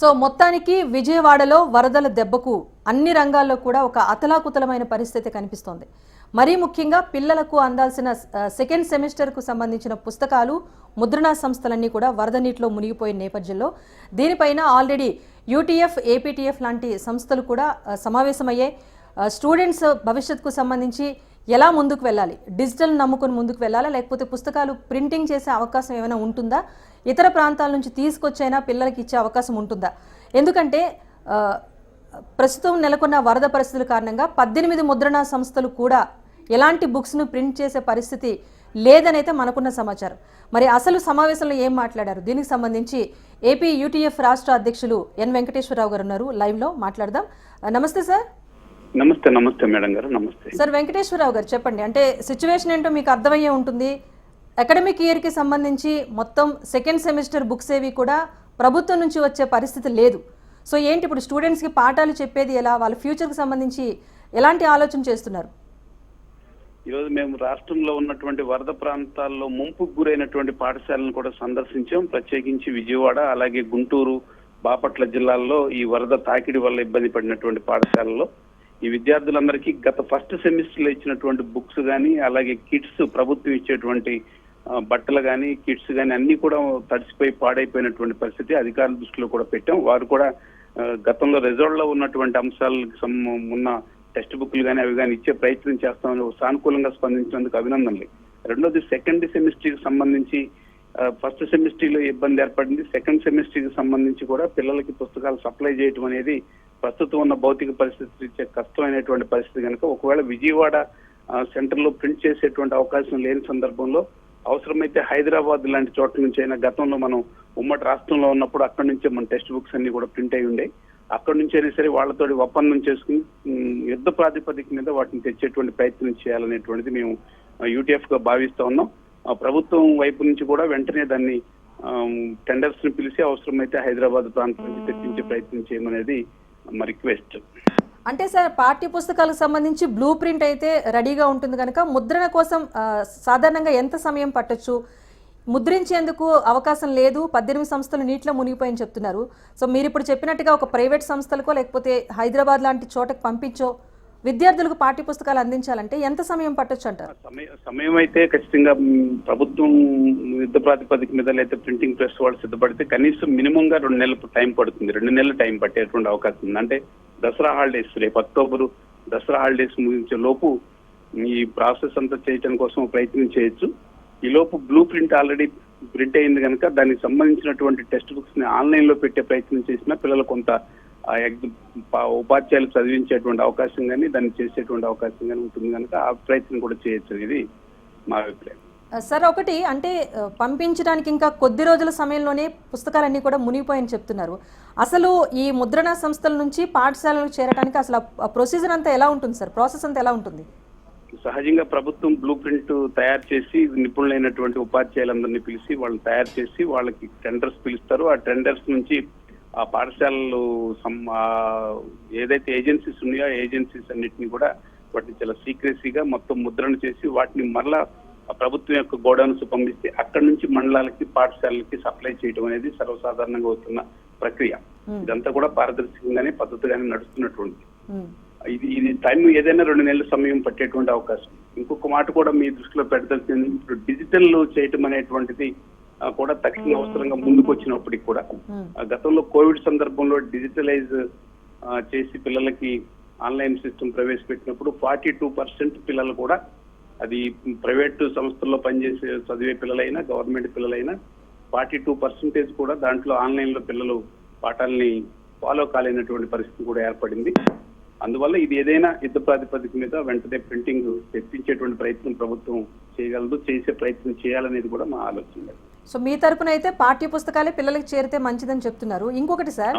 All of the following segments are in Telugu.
సో మొత్తానికి విజయవాడలో వరదల దెబ్బకు అన్ని రంగాల్లో కూడా ఒక అతలాకుతలమైన పరిస్థితి కనిపిస్తోంది. మరీ ముఖ్యంగా పిల్లలకు అందాల్సిన సెకండ్ సెమిస్టర్కు సంబంధించిన పుస్తకాలు ముద్రణా సంస్థలన్నీ కూడా వరద నీటిలో మునిగిపోయిన నేపథ్యంలో దీనిపైన ఆల్రెడీ యూటీఎఫ్ ఏపీటీఎఫ్ లాంటి సంస్థలు కూడా సమావేశమయ్యాయి. స్టూడెంట్స్ భవిష్యత్తుకు సంబంధించి ఎలా ముందుకు వెళ్ళాలి? డిజిటల్ నమ్ముకొని ముందుకు వెళ్ళాలా? లేకపోతే పుస్తకాలు ప్రింటింగ్ చేసే అవకాశం ఏమైనా ఉంటుందా? ఇతర ప్రాంతాల నుంచి తీసుకొచ్చైనా పిల్లలకి ఇచ్చే అవకాశం ఉంటుందా? ఎందుకంటే ప్రస్తుతం నెలకొన్న వరద పరిస్థితుల కారణంగా పద్దెనిమిది ముద్రణ సంస్థలు కూడా ఎలాంటి బుక్స్ను ప్రింట్ చేసే పరిస్థితి లేదనైతే మనకున్న సమాచారం. మరి అసలు సమావేశంలో ఏం మాట్లాడారు? దీనికి సంబంధించి ఏపీ యూటీఎఫ్ రాష్ట్ర అధ్యక్షులు ఎన్ వెంకటేశ్వరరావు గారు ఉన్నారు. లైవ్లో మాట్లాడదాం. నమస్తే సార్. నమస్తే నమస్తే మేడం గారు నమస్తే. సార్ వెంకటేశ్వరరావు గారు చెప్పండి. అంటే సిచ్యువేషన్ ఏంటో మీకు అర్థమయ్యే ఉంటుంది. అకాడమిక్ ఇయర్కి సంబంధించి మొత్తం సెకండ్ సెమిస్టర్ బుక్స్ ఏవి కూడా ప్రభుత్వం నుంచి వచ్చే పరిస్థితి లేదు. సో ఏంటి ఇప్పుడు స్టూడెంట్స్కి పాఠాలు చెప్పేది ఎలా? వాళ్ళ ఫ్యూచర్కి సంబంధించి ఎలాంటి ఆలోచన చేస్తున్నారు? ఈరోజు మేము రాష్ట్రంలో ఉన్నటువంటి వరద ప్రాంతాల్లో ముంపుకు గురైనటువంటి పాఠశాలను కూడా సందర్శించాం. ప్రత్యేకించి విజయవాడ అలాగే గుంటూరు బాపట్ల జిల్లాల్లో ఈ వరద తాకిడి వల్ల ఇబ్బంది పడినటువంటి పాఠశాలలో. ఈ విద్యార్థులందరికీ గత ఫస్ట్ సెమిస్టర్లో ఇచ్చినటువంటి బుక్స్ కానీ అలాగే కిట్స్ ప్రభుత్వం ఇచ్చేటువంటి బట్టలు కానీ కిట్స్ కానీ అన్ని కూడా తడిసిపోయి పాడైపోయినటువంటి పరిస్థితి అధికారుల దృష్టిలో కూడా పెట్టాం. వారు కూడా గతంలో రిజల్ట్లో ఉన్నటువంటి అంశాలకు సం- ఉన్న టెక్స్ట్ బుక్లు కానీ అవి కానీ ఇచ్చే ప్రయత్నం చేస్తామని సానుకూలంగా స్పందించినందుకు అభినందనలు. రెండోది సెకండ్ సెమిస్టర్కి సంబంధించి ఫస్ట్ సెమిస్టర్లో ఇబ్బంది ఏర్పడింది. సెకండ్ సెమిస్టర్కి సంబంధించి కూడా పిల్లలకి పుస్తకాలు సప్లై చేయడం అనేది ప్రస్తుతం ఉన్న భౌతిక పరిస్థితి ఇచ్చే కష్టమైనటువంటి పరిస్థితి కనుక ఒకవేళ విజయవాడ సెంటర్లో ప్రింట్ చేసేటువంటి అవకాశం లేని సందర్భంలో అవసరమైతే హైదరాబాద్ లాంటి చోట్ల నుంచి అయినా గతంలో మనం ఉమ్మడి రాష్ట్రంలో ఉన్నప్పుడు అక్కడి నుంచే మన టెక్స్ట్ బుక్స్ అన్ని కూడా ప్రింట్ అయి ఉండే. అక్కడి నుంచి అయినా సరే వాళ్ళతో ఒప్పందం చేసుకుని యుద్ధ ప్రాతిపదిక మీద వాటిని తెచ్చేటువంటి ప్రయత్నం చేయాలనేటువంటిది మేము యూటీఎఫ్గా భావిస్తా ఉన్నాం. ఆ, ప్రభుత్వం వైపు నుంచి కూడా వెంటనే దాన్ని టెండర్స్ని పిలిచి అవసరమైతే హైదరాబాద్ ప్రాంతం నుంచి తెప్పించే ప్రయత్నం చేయమనేది రిక్వెస్ట్. అంటే సార్ పాఠ్య పుస్తకాలకు సంబంధించి బ్లూ ప్రింట్ అయితే రెడీగా ఉంటుంది కనుక ముద్రణ కోసం సాధారణంగా ఎంత సమయం పట్టొచ్చు? ముద్రించేందుకు అవకాశం లేదు. పద్దెనిమిది సంస్థలు నీటిలో మునిగిపోయని చెప్తున్నారు. సో మీరు ఇప్పుడు చెప్పినట్టుగా ఒక ప్రైవేట్ సంస్థలకో లేకపోతే హైదరాబాద్ లాంటి చోటకు పంపించో విద్యార్థులకు పాఠ్య పుస్తకాలు అందించాలంటే ఎంత సమయం పట్టొచ్చు అంటారు సమయం సమయం అయితే ఖచ్చితంగా ప్రభుత్వం యుద్ధ ప్రాతిపదిక మీద లేదా ప్రింటింగ్ ప్రెస్ వాళ్ళు సిద్ధపడితే కనీసం మినిమం గా రెండు నెలలు టైం పడుతుంది. రెండు నెలలు టైం పట్టేటువంటి అవకాశం ఉంది. అంటే దసరా హాలిడేస్ రేపు అక్టోబర్ దసరా హాలిడేస్ ముగించే లోపు ఈ ప్రాసెస్ అంతా చేయటం కోసం ప్రయత్నం చేయొచ్చు. ఈ లోపు బ్లూ ప్రింట్ ఆల్రెడీ ప్రింట్ అయింది కనుక దానికి సంబంధించినటువంటి టెక్స్ట్ బుక్స్ని ఆన్లైన్లో పెట్టే ప్రయత్నం చేసినా పిల్లలు కొంత ఉపాధ్యాయులు చదివించేటువంటి అవకాశం కానీ దాన్ని చేసేటువంటి అవకాశం కానీ ఉంటుంది కనుక ఆ ప్రయత్నం కూడా చేయొచ్చు అనేది మా అభిప్రాయం. సార్ ఒకటి అంటే పంపించడానికి ఇంకా కొద్ది రోజుల సమయంలోనే పుస్తకాలన్నీ కూడా మునిగిపోయని చెప్తున్నారు. అసలు ఈ ముద్రణ సంస్థల నుంచి పాఠశాలలకు చేరడానికి అసలు ఆ ప్రొసీజర్ అంతా ఎలా ఉంటుంది సార్? ప్రాసెస్ అంతా ఎలా ఉంటుంది? సహజంగా ప్రభుత్వం బ్లూ ప్రింట్ తయారు చేసి నిపుణులైనటువంటి ఉపాధ్యాయులందరినీ పిలిచి వాళ్ళని తయారు చేసి వాళ్ళకి టెండర్స్ పిలుస్తారు. ఆ టెండర్స్ నుంచి ఆ పాఠశాలలు ఏదైతే ఏజెన్సీస్ ఉన్నాయో ఏజెన్సీస్ అన్నిటిని కూడా వాటిని చాలా సీక్రెసీగా మొత్తం ముద్రణ చేసి వాటిని మరలా ప్రభుత్వం యొక్క గోడౌన్స్ పంపిస్తే అక్కడి నుంచి మండలాలకి పాఠశాలలకి సప్లై చేయడం అనేది సర్వసాధారణంగా అవుతున్న ప్రక్రియ. ఇదంతా కూడా పారదర్శకంగానే పద్ధతిగానే నడుస్తున్నటువంటి ఇది ఇది టైం ఏదైనా రెండు నెలల సమయం పట్టేటువంటి అవకాశం. ఇంకొక మాట కూడా మీ దృష్టిలో పెట్టదలిసింది ఇప్పుడు డిజిటల్ చేయటం అనేటువంటిది కూడా తక్షణ అవసరంగా ముందుకు వచ్చినప్పటికి కూడా గతంలో కోవిడ్ సందర్భంలో డిజిటలైజ్ చేసి పిల్లలకి ఆన్లైన్ సిస్టమ్ ప్రవేశపెట్టినప్పుడు ఫార్టీ టూ పర్సెంట్ పిల్లలు కూడా అది ప్రైవేట్ సంస్థల్లో పనిచేసే చదివే పిల్లలైనా గవర్నమెంట్ పిల్లలైనా ఫార్టీ టూ పర్సెంటేజ్ కూడా దాంట్లో ఆన్లైన్లో పిల్లలు పాఠాలని ఫాలో కాలేనటువంటి పరిస్థితి కూడా ఏర్పడింది. అందువల్ల ఇది ఏదైనా యుద్ధ ప్రాతిపదిక మీద వెంటనే ప్రింటింగ్ తెప్పించేటువంటి ప్రయత్నం ప్రభుత్వం చేయగలదు చేసే ప్రయత్నం చేయాలనేది కూడా మా ఆలోచన. సో మీ తరపున అయితే పాఠ్య పుస్తకాలే పిల్లలకి చేరితే మంచిదని చెప్తున్నారు. ఇంకొకటి సార్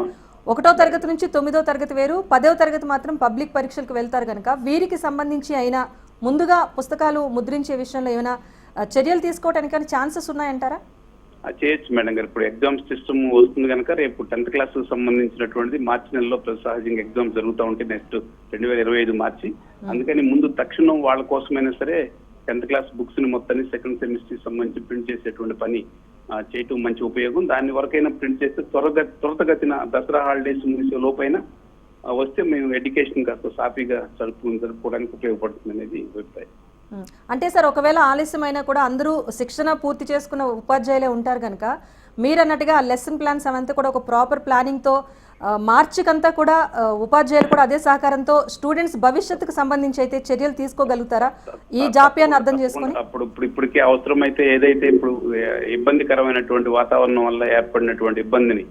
ఒకటో తరగతి నుంచి తొమ్మిదో తరగతి వేరు పదవ తరగతి మాత్రం పబ్లిక్ పరీక్షలకు వెళ్తారు కనుక వీరికి సంబంధించి అయినా ముందుగా పుస్తకాలు ముద్రించే విషయంలో ఏమైనా చర్యలు తీసుకోవడానికి ఛాన్సెస్ ఉన్నాయంటారా? చేయొచ్చు మేడం గారు. ఇప్పుడు ఎగ్జామ్ సిస్టమ్ వస్తుంది కనుక రేపు టెన్త్ క్లాస్ సంబంధించినటువంటిది మార్చి నెలలో సహజంగా ఎగ్జామ్స్ జరుగుతూ ఉంటాయి నెక్స్ట్ రెండు వేల ఇరవై ఐదు మార్చి. అందుకని ముందు తక్షణం వాళ్ళ కోసమైనా సరే టెన్త్ క్లాస్ బుక్స్ని మొత్తాన్ని సెకండ్ సెమిస్టర్ సంబంధించి ప్రింట్ చేసేటువంటి పని చేయటం మంచి ఉపయోగం. దాని వరకైనా ప్రింట్ చేస్తే త్వరగ త్వరతగతిన దసరా హాలిడేస్ ముగిసే లోపైన వస్తే మేము ఎడ్యుకేషన్ కాస్త సాఫీగా జరుపుకుని జరుపుకోవడానికి ఉపయోగపడుతుంది అనేది అభిప్రాయం. అంటే సార్ ఒకవేళ ఆలస్యమైనా కూడా అందరూ శిక్షణ పూర్తి చేసుకున్న ఉపాధ్యాయులే ఉంటారు కనుక మీరు అన్నట్టుగా లెసన్ ప్లాన్స్ అవంతా కూడా ఒక ప్రాపర్ ప్లానింగ్తో మార్చికంతా కూడా ఉపాధ్యాయులు కూడా అదే సహకారంతో స్టూడెంట్స్ భవిష్యత్తుకు సంబంధించి అయితే చర్యలు తీసుకోగలుగుతారా? ఈ జాప్యాన్ని అర్థం చేసుకొని? అప్పుడు ఇప్పుడు ఇప్పటికే అవసరమైతే ఏదైతే ఇప్పుడు ఇబ్బందికరమైనటువంటి వాతావరణం వల్ల ఏర్పడినటువంటి ఇబ్బందిని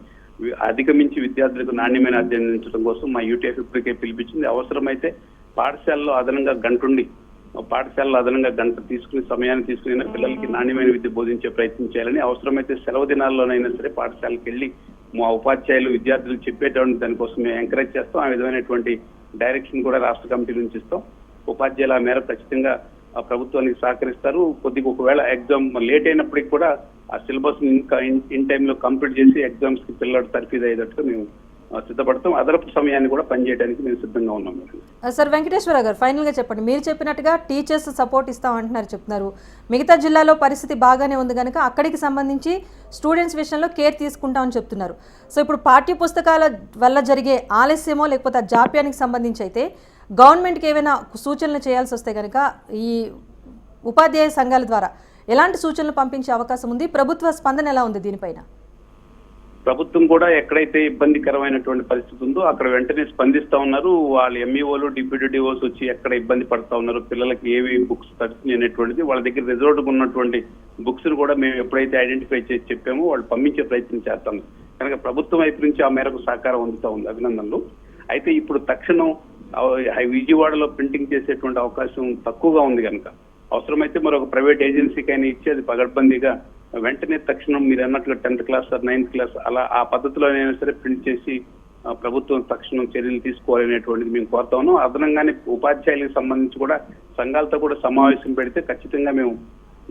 అధిగమించి విద్యార్థులకు నాణ్యమైన అధ్యయనం కోసం మా యూటీఎఫ్ ఇప్పటికే పిలిపించింది. అవసరమైతే పాఠశాలలో అదనంగా గంటుండి పాఠశాలలో అదనంగా గంట తీసుకుని సమయాన్ని తీసుకుని పిల్లలకి నాణ్యమైన విద్య బోధించే ప్రయత్నం చేయాలని అవసరమైతే సెలవు దినాల్లోనైనా సరే పాఠశాలకు వెళ్ళి మా ఉపాధ్యాయులు విద్యార్థులు చెప్పేటువంటి దానికోసం మేము ఎంకరేజ్ చేస్తాం. ఆ విధమైనటువంటి డైరెక్షన్ కూడా రాష్ట్ర కమిటీ నుంచి ఇస్తాం. ఉపాధ్యాయులు ఆ మేర ఖచ్చితంగా ఆ ప్రభుత్వానికి సహకరిస్తారు. కొద్దిగా ఒకవేళ ఎగ్జామ్ లేట్ అయినప్పటికీ కూడా ఆ సిలబస్ ఇంకా ఇన్ టైంలో కంప్లీట్ చేసి ఎగ్జామ్స్కి పిల్లలు తర్ఫీదు అయ్యేటట్టుగా మేము సిద్ధపడతాం. అదనపు సమయాన్ని కూడా పనిచేయడానికి మేము సిద్ధంగా ఉన్నాం సార్ వెంకటేశ్వర గారు ఫైనల్గా చెప్పండి. మీరు చెప్పినట్టుగా టీచర్స్ సపోర్ట్ ఇస్తాం అంటున్నారు చెప్తున్నారు. మిగతా జిల్లాలో పరిస్థితి బాగానే ఉంది కనుక అక్కడికి సంబంధించి స్టూడెంట్స్ విషయంలో కేర్ తీసుకుంటామని చెప్తున్నారు. సో ఇప్పుడు పాఠ్య పుస్తకాల వల్ల జరిగే ఆలస్యమో లేకపోతే ఆ జాప్యానికి సంబంధించి అయితే గవర్నమెంట్కి ఏమైనా సూచనలు చేయాల్సి వస్తే కనుక ఈ ఉపాధ్యాయ సంఘాల ద్వారా ఎలాంటి సూచనలు పంపించే అవకాశం ఉంది? ప్రభుత్వ స్పందన ఎలా ఉంది దీనిపైన? ప్రభుత్వం కూడా ఎక్కడైతే ఇబ్బందికరమైనటువంటి పరిస్థితి ఉందో అక్కడ వెంటనే స్పందిస్తా ఉన్నారు. వాళ్ళ ఎంఈఓలు డిప్యూటీ డిఓస్ వచ్చి ఎక్కడ ఇబ్బంది పడతా ఉన్నారు పిల్లలకి ఏవి బుక్స్ తడుచుని అనేటువంటిది వాళ్ళ దగ్గర రిజర్వ్డ్ ఉన్నటువంటి బుక్స్ను కూడా మేము ఎప్పుడైతే ఐడెంటిఫై చేసి చెప్పామో వాళ్ళు పంపించే ప్రయత్నం చేస్తాం కనుక ప్రభుత్వం వైపు నుంచి ఆ మేరకు సహకారం అందుతా ఉంది అభినందనలు. అయితే ఇప్పుడు తక్షణం విజయవాడలో ప్రింటింగ్ చేసేటువంటి అవకాశం తక్కువగా ఉంది కనుక. అవసరమైతే మరొక ప్రైవేట్ ఏజెన్సీకైనా ఇచ్చి అది పగడ్బందీగా వెంటనే తక్షణం మీరు అన్నట్లుగా టెన్త్ క్లాస్ నైన్త్ క్లాస్ అలా ఆ పద్ధతిలోనైనా సరే ప్రింట్ చేసి ప్రభుత్వం తక్షణం చర్యలు తీసుకోవాలనేటువంటిది మేము కోరుతా ఉన్నాం. అదనంగానే ఉపాధ్యాయులకు సంబంధించి కూడా సంఘాలతో కూడా సమావేశం పెడితే ఖచ్చితంగా మేము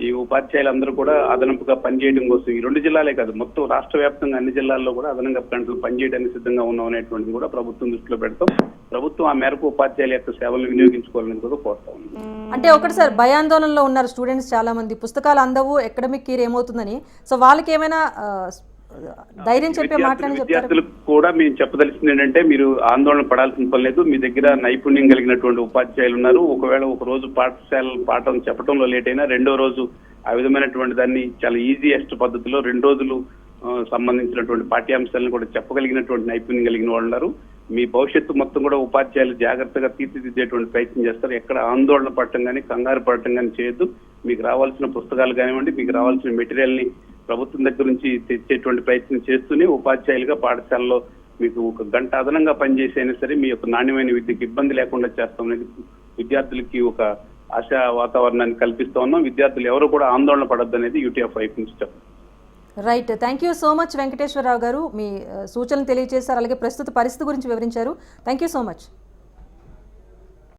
ఈ ఉపాధ్యాయులందరూ కూడా అదనపుగా పనిచేయడం కోసం ఈ రెండు జిల్లాలే కాదు మొత్తం రాష్ట్ర వ్యాప్తంగా అన్ని జిల్లాల్లో కూడా అదనంగా గంటలు పనిచేయడానికి సిద్ధంగా ఉన్నాం అనేటువంటిది కూడా ప్రభుత్వం దృష్టిలో పెడతాం. ప్రభుత్వం ఆ మేరకు ఉపాధ్యాయుల యొక్క సేవలు వినియోగించుకోవాలని కూడా కోరుతా అంటే ఒకటి సార్ భయాందోళనలో ఉన్నారు స్టూడెంట్స్ చాలా మంది పుస్తకాలు అందవు ఎకడమిక్ కీర్ ఏమవుతుందని. సో వాళ్ళకి ఏమైనా ధైర్యం చెప్పే విద్యార్థులకు కూడా మేము చెప్పదలిసింది ఏంటంటే మీరు ఆందోళన పడాల్సిన పని లేదు. మీ దగ్గర నైపుణ్యం కలిగినటువంటి ఉపాధ్యాయులు ఉన్నారు. ఒకవేళ ఒక రోజు పాఠశాల పాఠం చెప్పడంలో లేట్ అయినా రెండో రోజు ఆ విధమైనటువంటి దాన్ని చాలా ఈజీయెస్ట్ పద్ధతిలో రెండు రోజులు సంబంధించినటువంటి పాఠ్యాంశాలను కూడా చెప్పగలిగినటువంటి నైపుణ్యం కలిగిన వాళ్ళు ఉన్నారు. మీ భవిష్యత్తు మొత్తం కూడా ఉపాధ్యాయులు జాగ్రత్తగా తీర్చిదిద్దేటువంటి ప్రయత్నం చేస్తారు. ఎక్కడ ఆందోళన పడటం కానీ కంగారు పడటం కానీ చేయొద్దు. మీకు రావాల్సిన పుస్తకాలు కానివ్వండి మీకు రావాల్సిన మెటీరియల్ని ప్రభుత్వం దగ్గర నుంచి తెచ్చేటువంటి ప్రయత్నం చేస్తూనే ఉపాధ్యాయులుగా పాఠశాలలో మీకు ఒక గంట అదనంగా పనిచేసి అయినా సరే మీ యొక్క నాణ్యమైన విద్యకు ఇబ్బంది లేకుండా చేస్తాం విద్యార్థులకి ఒక ఆశా వాతావరణాన్ని కల్పిస్తా ఉన్నాం. విద్యార్థులు ఎవరు కూడా ఆందోళన పడద్దు అనేది యూటీఎఫ్ వైపు నుంచి right. Thank you so much Venkateswararao garu. మీ సూచనలు తెలియజేశారు. అలాగే ప్రస్తుత పరిస్థితి గురించి వివరించారు. Thank you so much.